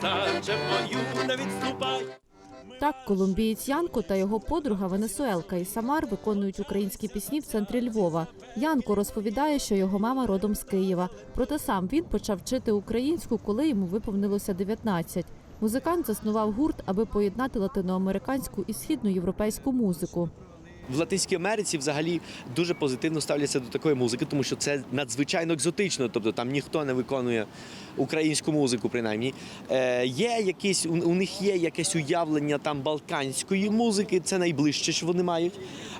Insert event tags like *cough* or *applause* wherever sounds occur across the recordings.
повстанче в не відступай. Так, колумбієць Янко та його подруга Венесуелка і Самар виконують українські пісні в центрі Львова. Янко розповідає, що його мама родом з Києва. Проте сам він почав вчити українську, коли йому виповнилося 19. Музикант заснував гурт, аби поєднати латиноамериканську і східноєвропейську музику. В Латинській Америці взагалі дуже позитивно ставляться до такої музики, тому що це надзвичайно екзотично. Тобто там ніхто не виконує українську музику, принаймні. Е, є якісь, у, у них є якесь уявлення там балканської музики, це найближче, що вони мають.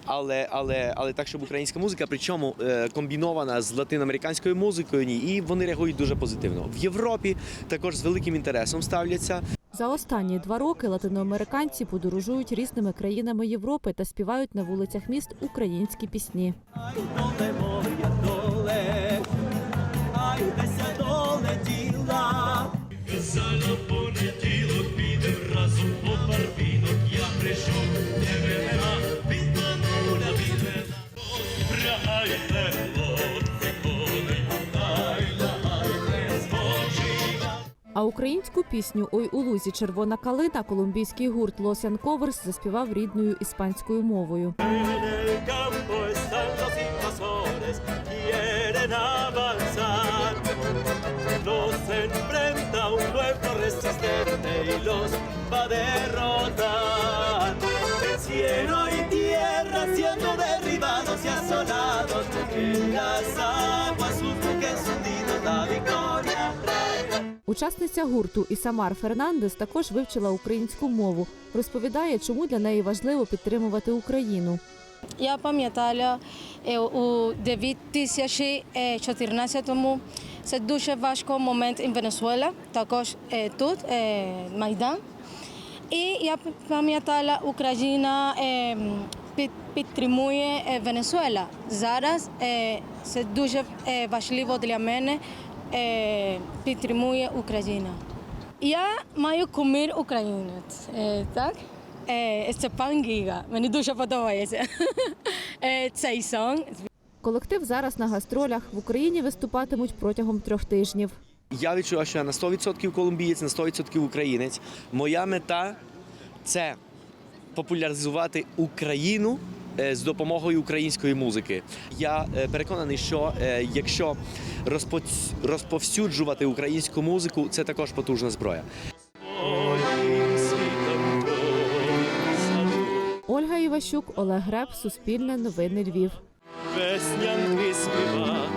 Але, але, але так, щоб українська музика, причому е, комбінована з латиноамериканською музикою, ні, і вони реагують дуже позитивно. В Європі також з великим інтересом ставляться. За останні два роки латиноамериканці подорожують різними країнами Європи та співають на вулицях міст українські пісні. Ай, доле діла. А українську пісню Ой у лузі червона калина колумбійський гурт Los Yankovers заспівав рідною іспанською мовою. Cielo y tierra siendo derribados y asolados, en las aguas Учасниця гурту Ісамар Фернандес також вивчила українську мову. Розповідає, чому для неї важливо підтримувати Україну. Я пам'ятала е, у 2014-му це дуже важкий момент в Венесуела, також е, тут е, Майдан. І я пам'ятала, Україна підтримує Венесуела. Зараз це дуже важливо для мене е, підтримує Україна. Я маю кумир українець, е, так? Е, Степан Гіга. Мені дуже подобається *laughs* е, цей сон. Колектив зараз на гастролях в Україні виступатимуть протягом трьох тижнів. Я відчуваю, що я на 100% колумбієць, на 100% українець. Моя мета це популяризувати Україну Е, з допомогою української музики. Я е, переконаний, що е, якщо розповсюджувати українську музику, це також потужна зброя. Ольга Іващук, Олег Греб, Суспільне, Новини Львів. Веснянки співати.